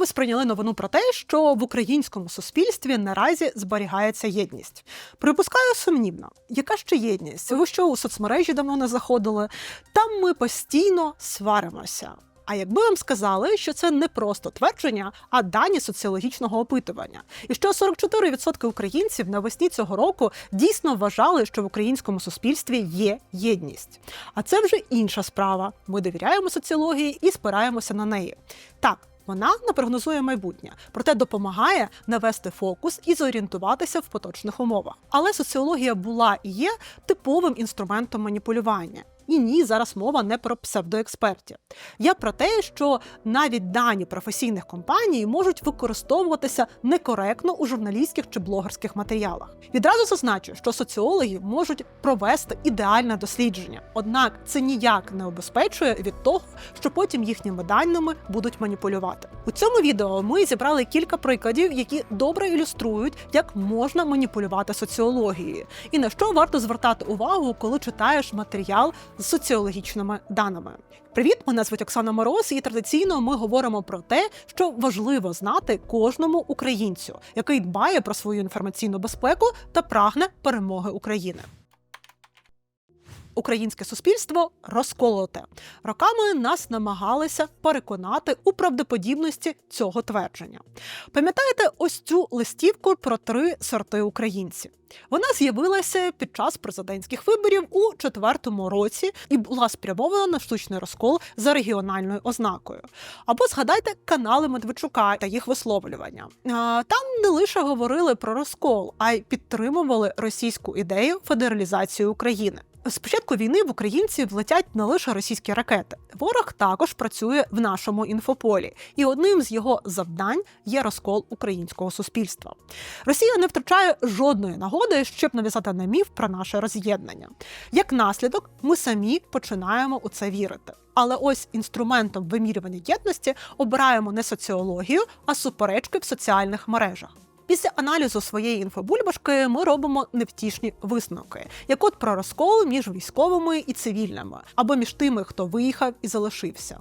ви сприйняли новину про те, що в українському суспільстві наразі зберігається єдність. Припускаю сумнівно, яка ще єдність? Ви що у соцмережі давно не заходили? Там ми постійно сваримося. А якби вам сказали, що це не просто твердження, а дані соціологічного опитування, і що 44% українців навесні цього року дійсно вважали, що в українському суспільстві є єдність. А це вже інша справа. Ми довіряємо соціології і спираємося на неї. Так. Вона не прогнозує майбутнє, проте допомагає навести фокус і зорієнтуватися в поточних умовах. Але соціологія була і є типовим інструментом маніпулювання. І ні, зараз мова не про псевдоекспертів. Я про те, що навіть дані професійних компаній можуть використовуватися некоректно у журналістських чи блогерських матеріалах. Відразу зазначу, що соціологи можуть провести ідеальне дослідження, однак це ніяк не обезпечує від того, що потім їхніми даними будуть маніпулювати. У цьому відео ми зібрали кілька прикладів, які добре ілюструють, як можна маніпулювати соціологією, і на що варто звертати увагу, коли читаєш матеріал з соціологічними даними. Привіт, мене звуть Оксана Мороз, і традиційно ми говоримо про те, що важливо знати кожному українцю, який дбає про свою інформаційну безпеку та прагне перемоги України. Українське суспільство розколоте. Роками нас намагалися переконати у правдоподібності цього твердження. Пам'ятаєте ось цю листівку про три сорти українців? Вона з'явилася під час президентських виборів у четвертому році і була спрямована на штучний розкол за регіональною ознакою. Або згадайте канали Медведчука та їх висловлювання. Там не лише говорили про розкол, а й підтримували російську ідею федералізації України. З початку війни в українців летять не лише російські ракети. Ворог також працює в нашому інфополі, і одним з його завдань є розкол українського суспільства. Росія не втрачає жодної нагоди, щоб нав'язати на міф про наше роз'єднання. Як наслідок, ми самі починаємо у це вірити. Але ось інструментом вимірювання єдності обираємо не соціологію, а суперечки в соціальних мережах. Після аналізу своєї інфобульбашки ми робимо невтішні висновки, як от про розкол між військовими і цивільними, або між тими, хто виїхав і залишився.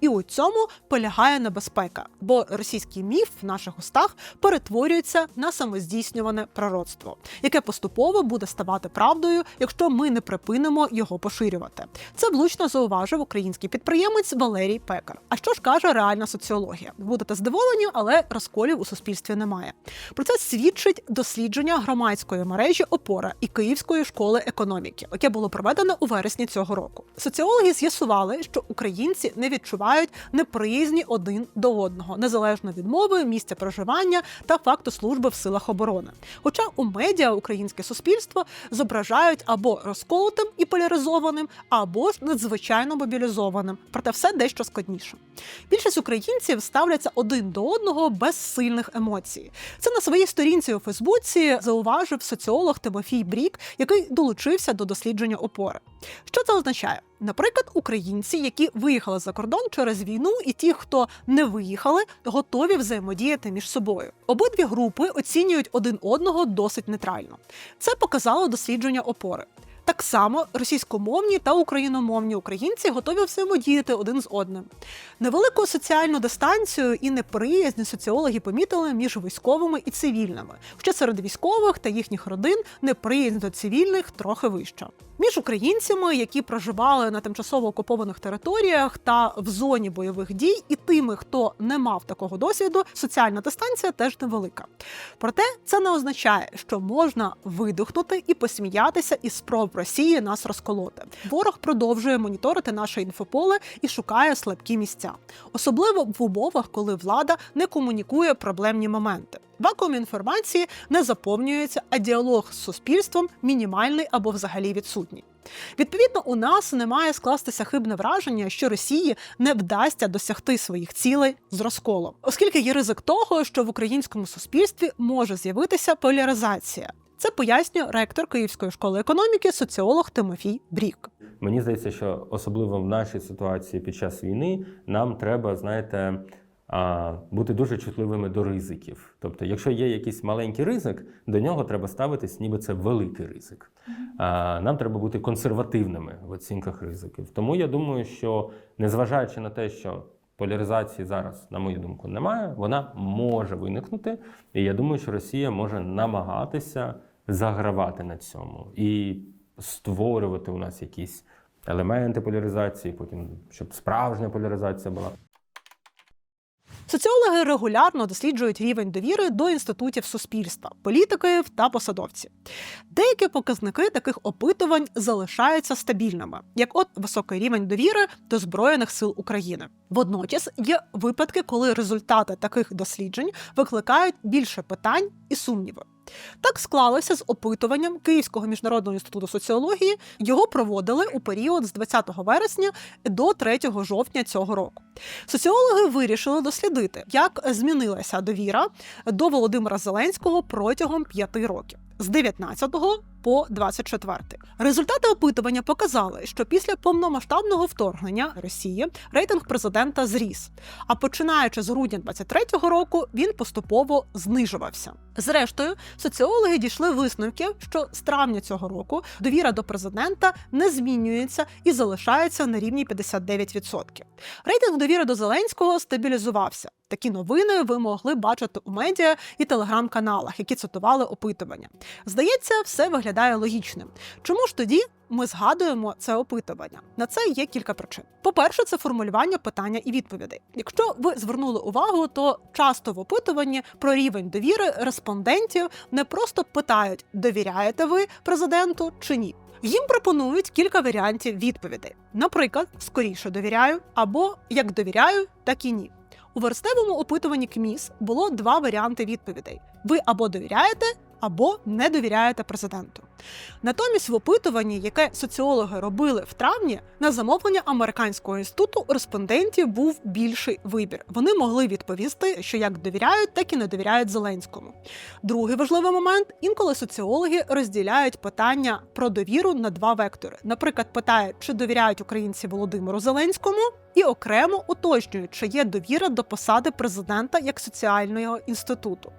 І у цьому полягає небезпека, бо російський міф в наших устах перетворюється на самоздійснюване пророцтво, яке поступово буде ставати правдою, якщо ми не припинимо його поширювати. Це влучно зауважив український підприємець Валерій Пекар. А що ж каже реальна соціологія? Будете здивовані, але розколів у суспільстві немає. Про це свідчить дослідження громадської мережі Опора і Київської школи економіки, яке було проведено у вересні цього року. Соціологи з'ясували, що українці не відчувають неприязні один до одного, незалежно від мови, місця проживання та факту служби в силах оборони. Хоча у медіа українське суспільство зображають або розколотим і поляризованим, або ж надзвичайно мобілізованим, проте все дещо складніше. Більшість українців ставляться один до одного без сильних емоцій. Це на своїй сторінці у Фейсбуці зауважив соціолог Тимофій Брік, який долучився до дослідження опори. Що це означає? Наприклад, українці, які виїхали за кордон через війну, і ті, хто не виїхали, готові взаємодіяти між собою. Обидві групи оцінюють один одного досить нейтрально. Це показало дослідження опори. Так само російськомовні та україномовні українці готові взаємодіяти один з одним. Невелику соціальну дистанцію і неприязнь соціологи помітили між військовими і цивільними, хоча серед військових та їхніх родин неприязнь до цивільних трохи вища. Між українцями, які проживали на тимчасово окупованих територіях та в зоні бойових дій, і тими, хто не мав такого досвіду, соціальна дистанція теж невелика. Проте це не означає, що можна видихнути і посміятися із спроб Росії нас розколоти. Ворог продовжує моніторити наше інфополе і шукає слабкі місця, особливо в умовах, коли влада не комунікує проблемні моменти. Вакуум інформації не заповнюється, а діалог з суспільством мінімальний або взагалі відсутній. Відповідно, у нас не має скластися хибне враження, що Росії не вдасться досягти своїх цілей з розколом, оскільки є ризик того, що в українському суспільстві може з'явитися поляризація. Це пояснює ректор Київської школи економіки, соціолог Тимофій Брік. Мені здається, що особливо в нашій ситуації під час війни нам треба, знаєте, бути дуже чутливими до ризиків. Тобто, якщо є якийсь маленький ризик, до нього треба ставитись, ніби це великий ризик. Нам треба бути консервативними в оцінках ризиків. Тому я думаю, що незважаючи на те, що Поляризації зараз, на мою думку, немає. Вона може виникнути, і я думаю, що Росія може намагатися загравати на цьому і створювати у нас якісь елементи поляризації, потім щоб справжня поляризація була. Соціологи регулярно досліджують рівень довіри до інститутів суспільства, політиків та посадовців. Деякі показники таких опитувань залишаються стабільними, як от високий рівень довіри до Збройних сил України. Водночас є випадки, коли результати таких досліджень викликають більше питань і сумніви. Так склалося з опитуванням Київського міжнародного інституту соціології. Його проводили у період з 20 вересня до 3 жовтня цього року. Соціологи вирішили дослідити, як змінилася довіра до Володимира Зеленського протягом п'яти років з 19 по 24. Результати опитування показали, що після повномасштабного вторгнення Росії рейтинг президента зріс. А починаючи з грудня 23-го року він поступово знижувався. Зрештою, соціологи дійшли висновків, що з травня цього року довіра до президента не змінюється і залишається на рівні 59%. Рейтинг довіри до Зеленського стабілізувався. Такі новини ви могли бачити у медіа і телеграм-каналах, які цитували опитування. Здається, все виглядає логічним. Чому ж тоді ми згадуємо це опитування? На це є кілька причин. По-перше, це формулювання питання і відповідей. Якщо ви звернули увагу, то часто в опитуванні про рівень довіри респондентів не просто питають, довіряєте ви президенту чи ні. Їм пропонують кілька варіантів відповідей. Наприклад, скоріше довіряю або як довіряю, так і ні. У верстевому опитуванні КМІС було два варіанти відповідей: ви або довіряєте, або не довіряєте президенту. Натомість, в опитуванні, яке соціологи робили в травні, на замовлення американського інституту у респондентів був більший вибір. Вони могли відповісти, що як довіряють, так і не довіряють Зеленському. Другий важливий момент: інколи соціологи розділяють питання про довіру на два вектори. Наприклад, питають, чи довіряють українці Володимиру Зеленському, і окремо уточнюють, чи є довіра до посади президента як соціального інституту.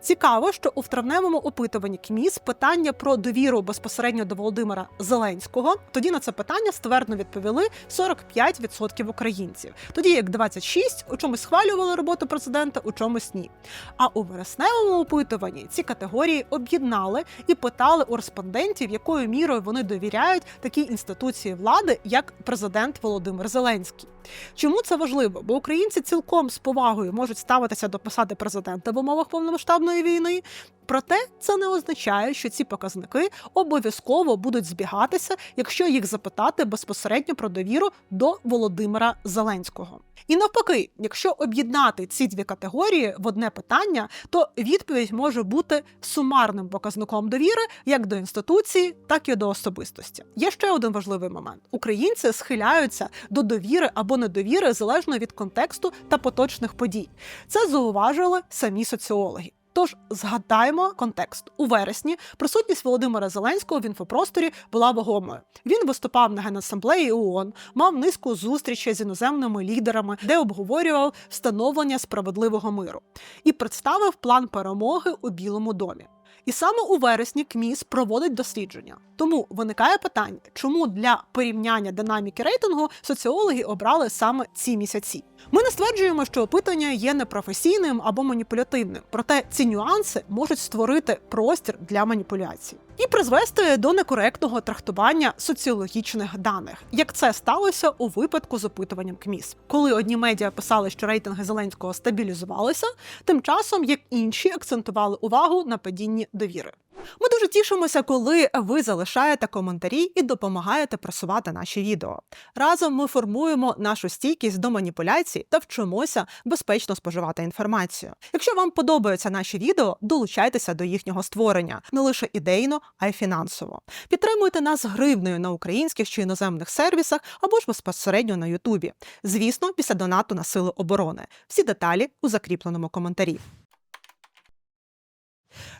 Цікаво, що у втравневому опитуванні КМІС питання про довіру безпосередньо до Володимира Зеленського. Тоді на це питання ствердно відповіли 45% українців. Тоді як 26% у чомусь схвалювали роботу президента, у чомусь ні. А у вересневому опитуванні ці категорії об'єднали і питали у респондентів, якою мірою вони довіряють такій інституції влади, як президент Володимир Зеленський. Чому це важливо? Бо українці цілком з повагою можуть ставитися до посади президента в умовах повномасштабної війни. Проте це не означає, що ці показники обов'язково будуть збігатися, якщо їх запитати безпосередньо про довіру до Володимира Зеленського. І навпаки, якщо об'єднати ці дві категорії в одне питання, то відповідь може бути сумарним показником довіри як до інституції, так і до особистості. Є ще один важливий момент: українці схиляються до довіри або недовіри залежно від контексту та поточних подій. Це зауважили самі соціологи. Тож згадаємо контекст у вересні. Присутність Володимира Зеленського в інфопросторі була вагомою. Він виступав на генасамблеї ООН, мав низку зустрічей з іноземними лідерами, де обговорював встановлення справедливого миру і представив план перемоги у Білому домі. І саме у вересні КМІС проводить дослідження. Тому виникає питання, чому для порівняння динаміки рейтингу соціологи обрали саме ці місяці. Ми не стверджуємо, що опитання є непрофесійним або маніпулятивним, проте ці нюанси можуть створити простір для маніпуляцій і призвести до некоректного трактування соціологічних даних, як це сталося у випадку з опитуванням КМІС. Коли одні медіа писали, що рейтинги Зеленського стабілізувалися, тим часом як інші акцентували увагу на падінні довіри. Ми дуже тішимося, коли ви залишаєте коментарі і допомагаєте просувати наші відео. Разом ми формуємо нашу стійкість до маніпуляцій та вчимося безпечно споживати інформацію. Якщо вам подобаються наші відео, долучайтеся до їхнього створення не лише ідейно, а й фінансово. Підтримуйте нас гривнею на українських чи іноземних сервісах або ж безпосередньо на Ютубі. Звісно, після донату на сили оборони. Всі деталі у закріпленому коментарі.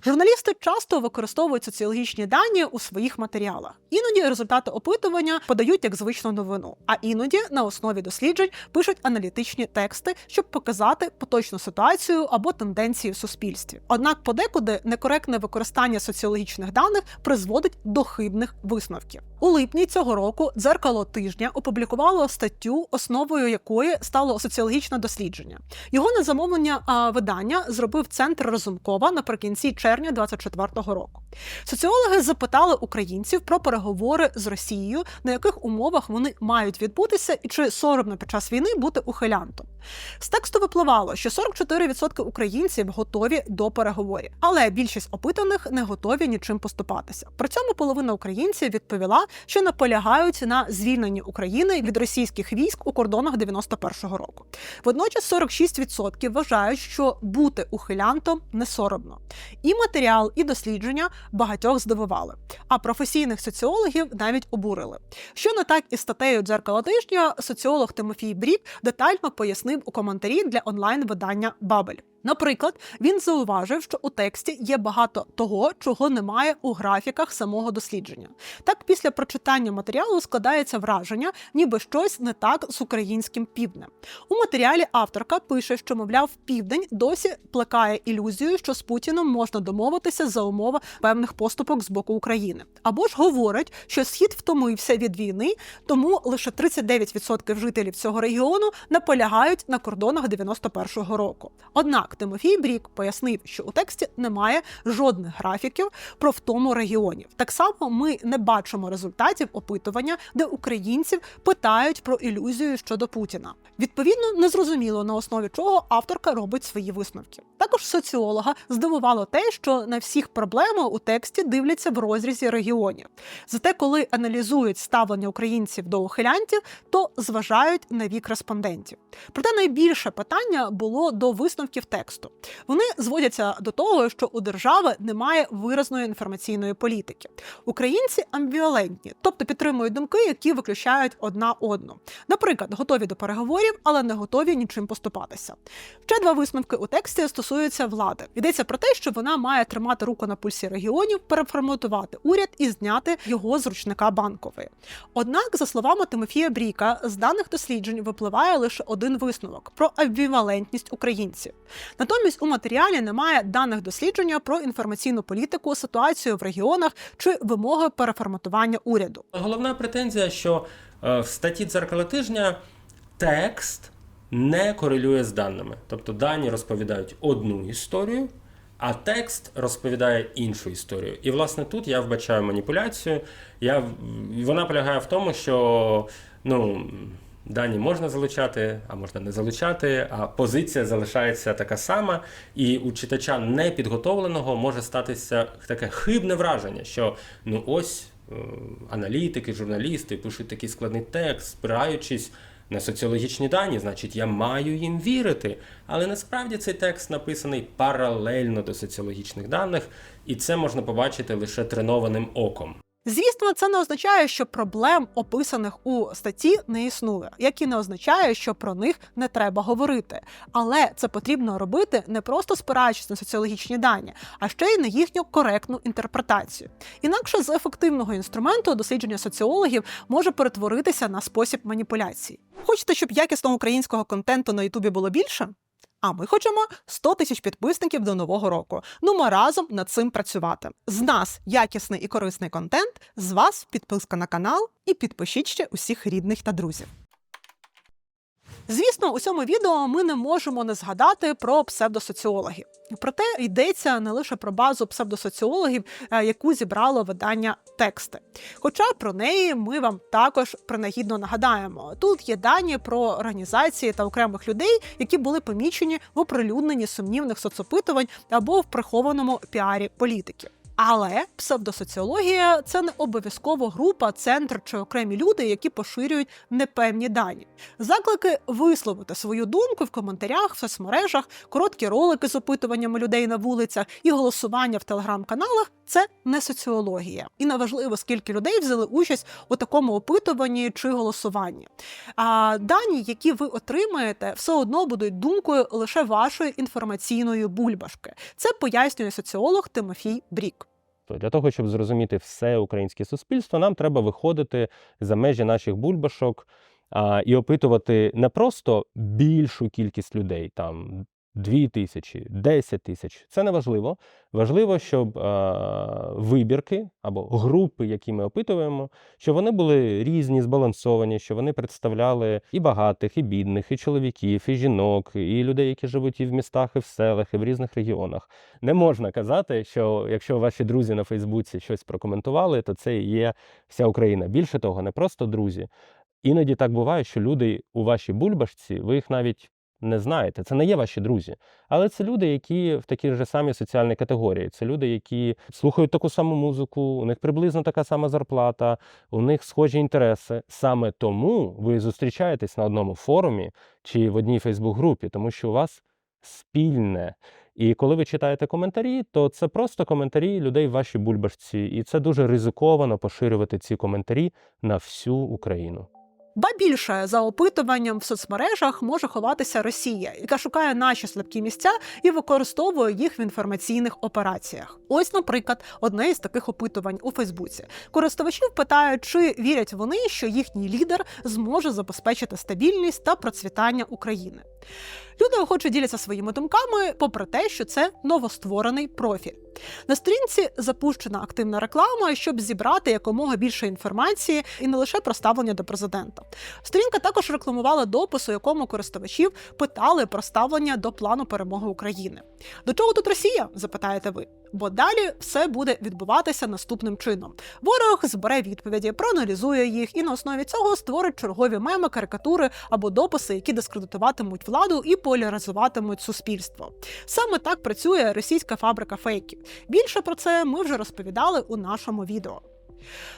Журналісти часто використовують соціологічні дані у своїх матеріалах. Іноді результати опитування подають як звичну новину, а іноді на основі досліджень пишуть аналітичні тексти, щоб показати поточну ситуацію або тенденції в суспільстві. Однак подекуди некоректне використання соціологічних даних призводить до хибних висновків. У липні цього року дзеркало тижня опублікувало статтю, основою якої стало соціологічне дослідження. Його на замовлення видання зробив центр Разумкова наприкінці червня 2024 року. Соціологи запитали українців про переговори з Росією, на яких умовах вони мають відбутися, і чи соромно під час війни бути ухилянтом. З тексту випливало, що 44% українців готові до переговорів, але більшість опитаних не готові нічим поступатися. При цьому половина українців відповіла, що наполягають на звільненні України від російських військ у кордонах 91-го року. Водночас 46% вважають, що бути ухилянтом не соромно. І матеріал, і дослідження багатьох здивували. А професійних соціологів навіть обурили. Що не так із статтею дзеркала тижня, соціолог Тимофій Брік детально пояснив у коментарі для онлайн-видання Бабель. Наприклад, він зауважив, що у тексті є багато того, чого немає у графіках самого дослідження. Так, після прочитання матеріалу складається враження, ніби щось не так з українським півднем. У матеріалі авторка пише, що, мовляв, південь досі плекає ілюзію, що з Путіном можна домовитися за умови певних поступок з боку України. Або ж говорить, що схід втомився від війни, тому лише 39% жителів цього регіону наполягають на кордонах 91-го року. Однак Тимофій Брік пояснив, що у тексті немає жодних графіків про втому регіонів. Так само ми не бачимо результатів опитування, де українців питають про ілюзію щодо Путіна. Відповідно, незрозуміло на основі чого авторка робить свої висновки. Також соціолога здивувало те, що на всіх проблеми у тексті дивляться в розрізі регіонів. Зате, коли аналізують ставлення українців до ухилянтів, то зважають на вік респондентів. Проте найбільше питання було до висновків тексту. Вони зводяться до того, що у держави немає виразної інформаційної політики. Українці амбівалентні, тобто підтримують думки, які виключають одна одну. Наприклад, готові до переговорів, але не готові нічим поступатися. Ще два висновки у тексті стосуються влади. Йдеться про те, що вона має тримати руку на пульсі регіонів, переформатувати уряд і зняти його з ручника банкової. Однак, за словами Тимофія Бріка, з даних досліджень випливає лише один висновок про амбівалентність українців. Натомість у матеріалі немає даних дослідження про інформаційну політику, ситуацію в регіонах чи вимоги переформатування уряду. Головна претензія, що е, в статті дзеркала тижня текст не корелює з даними. Тобто дані розповідають одну історію, а текст розповідає іншу історію. І власне тут я вбачаю маніпуляцію. Я, вона полягає в тому, що ну, дані можна залучати, а можна не залучати, а позиція залишається така сама, і у читача непідготовленого може статися таке хибне враження, що ну ось е, аналітики, журналісти пишуть такий складний текст, спираючись на соціологічні дані, значить, я маю їм вірити. Але насправді цей текст написаний паралельно до соціологічних даних, і це можна побачити лише тренованим оком. Звісно, це не означає, що проблем, описаних у статті, не існує, як і не означає, що про них не треба говорити. Але це потрібно робити не просто спираючись на соціологічні дані, а ще й на їхню коректну інтерпретацію. Інакше з ефективного інструменту дослідження соціологів може перетворитися на спосіб маніпуляції. Хочете, щоб якісного українського контенту на Ютубі було більше? А ми хочемо 100 тисяч підписників до нового року. Ну ми разом над цим працювати. З нас якісний і корисний контент, з вас підписка на канал і підпишіть ще усіх рідних та друзів. Звісно, у цьому відео ми не можемо не згадати про псевдосоціологів. Проте йдеться не лише про базу псевдосоціологів, е, яку зібрало видання тексти. Хоча про неї ми вам також принагідно нагадаємо. Тут є дані про організації та окремих людей, які були помічені в оприлюдненні сумнівних соцопитувань або в прихованому піарі політиків. Але псевдосоціологія це не обов'язково група, центр чи окремі люди, які поширюють непевні дані. Заклики висловити свою думку в коментарях, в соцмережах, короткі ролики з опитуваннями людей на вулицях і голосування в телеграм-каналах це не соціологія. І неважливо, скільки людей взяли участь у такому опитуванні чи голосуванні. А дані, які ви отримаєте, все одно будуть думкою лише вашої інформаційної бульбашки. Це пояснює соціолог Тимофій Брік. То Для того, щоб зрозуміти все українське суспільство, нам треба виходити за межі наших бульбашок а, і опитувати не просто більшу кількість людей, там 2 тисячі, 10 тисяч. Це не важливо. Важливо, щоб а, вибірки або групи, які ми опитуємо, щоб вони були різні, збалансовані, що вони представляли і багатих, і бідних, і чоловіків, і жінок, і людей, які живуть і в містах, і в селах, і в різних регіонах. Не можна казати, що якщо ваші друзі на Фейсбуці щось прокоментували, то це є вся Україна. Більше того, не просто друзі. Іноді так буває, що люди у вашій бульбашці, ви їх навіть не знаєте. Це не є ваші друзі. Але це люди, які в такій ж самій соціальній категорії. Це люди, які слухають таку саму музику, у них приблизно така сама зарплата, у них схожі інтереси. Саме тому ви зустрічаєтесь на одному форумі чи в одній Фейсбук-групі, тому що у вас спільне. І коли ви читаєте коментарі, то це просто коментарі людей в вашій бульбашці, і це дуже ризиковано поширювати ці коментарі на всю Україну. Ба більше за опитуванням в соцмережах може ховатися Росія, яка шукає наші слабкі місця і використовує їх в інформаційних операціях. Ось, наприклад, одне із таких опитувань у Фейсбуці. Користувачів питають, чи вірять вони, що їхній лідер зможе забезпечити стабільність та процвітання України. Люди охоче діляться своїми думками, попри те, що це новостворений профіль. На сторінці запущена активна реклама, щоб зібрати якомога більше інформації і не лише про ставлення до президента. Сторінка також рекламувала допис, у якому користувачів питали про ставлення до плану перемоги України. До чого тут Росія? запитаєте ви. Бо далі все буде відбуватися наступним чином. Ворог збере відповіді, проаналізує їх і на основі цього створить чергові меми, карикатури або дописи, які дискредитуватимуть владу і поляризуватимуть суспільство. Саме так працює російська фабрика фейків. Більше про це ми вже розповідали у нашому відео.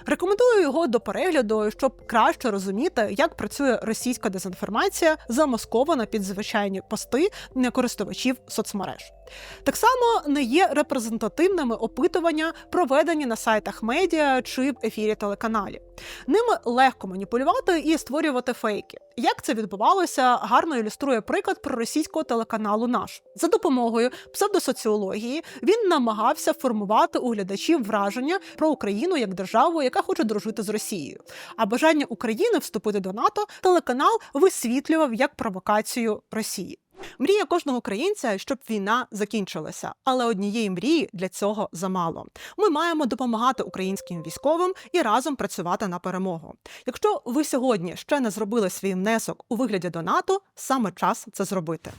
Рекомендую його до перегляду, щоб краще розуміти, як працює російська дезінформація, замаскована під звичайні пости користувачів соцмереж. Так само не є репрезентативними опитування, проведені на сайтах медіа чи в ефірі телеканалів. Ними легко маніпулювати і створювати фейки. Як це відбувалося, гарно ілюструє приклад про російського телеканалу наш за допомогою псевдосоціології він намагався формувати у глядачів враження про Україну як державу, яка хоче дружити з Росією. А бажання України вступити до НАТО телеканал висвітлював як провокацію Росії. Мрія кожного українця, щоб війна закінчилася, але однієї мрії для цього замало. Ми маємо допомагати українським військовим і разом працювати на перемогу. Якщо ви сьогодні ще не зробили свій внесок у вигляді донату, саме час це зробити.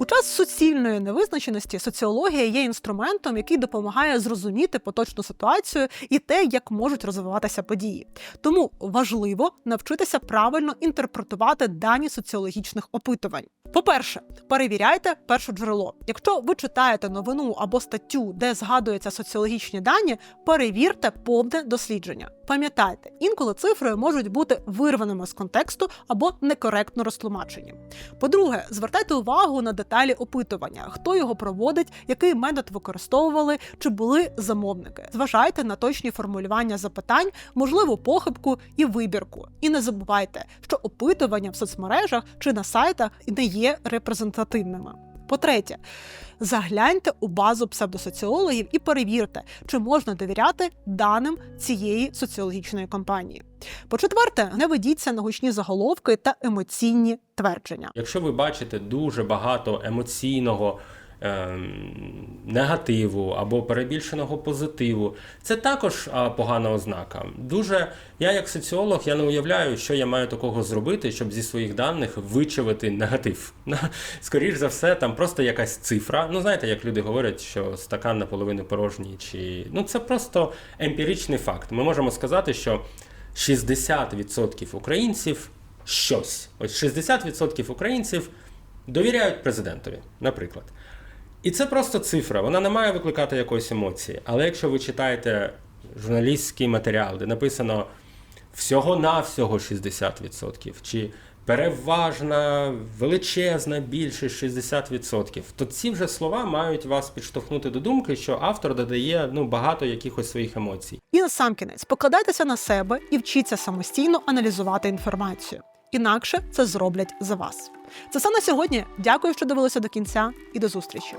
У час суцільної невизначеності соціологія є інструментом, який допомагає зрозуміти поточну ситуацію і те, як можуть розвиватися події. Тому важливо навчитися правильно інтерпретувати дані соціологічних опитувань. По-перше, перевіряйте перше джерело. Якщо ви читаєте новину або статтю, де згадуються соціологічні дані, перевірте повне дослідження. Пам'ятайте, інколи цифри можуть бути вирваними з контексту або некоректно розтлумачені. По-друге, звертайте увагу на деталі опитування, хто його проводить, який метод використовували, чи були замовники. Зважайте на точні формулювання запитань, можливу похибку і вибірку. І не забувайте, що опитування в соцмережах чи на сайтах не є репрезентативними. По-третє, загляньте у базу псевдосоціологів і перевірте, чи можна довіряти даним цієї соціологічної компанії. По-четверте, не ведіться на гучні заголовки та емоційні твердження. Якщо ви бачите дуже багато емоційного ем, негативу або перебільшеного позитиву, це також погана ознака. Дуже я, як соціолог, я не уявляю, що я маю такого зробити, щоб зі своїх даних вичавити негатив. Скоріш за все, там просто якась цифра. Ну, знаєте, як люди говорять, що стакан наполовину порожній, чи ну це просто емпіричний факт. Ми можемо сказати, що 60% українців щось. Ось 60% українців довіряють президентові, наприклад. І це просто цифра, вона не має викликати якоїсь емоції. Але якщо ви читаєте журналістський матеріал, де написано всього-навсього 60%, чи переважна, величезна більшість 60%, то ці вже слова мають вас підштовхнути до думки, що автор додає ну, багато якихось своїх емоцій. І насамкінець покладайтеся на себе і вчіться самостійно аналізувати інформацію. Інакше це зроблять за вас. Це все на сьогодні. Дякую, що дивилися до кінця, і до зустрічі.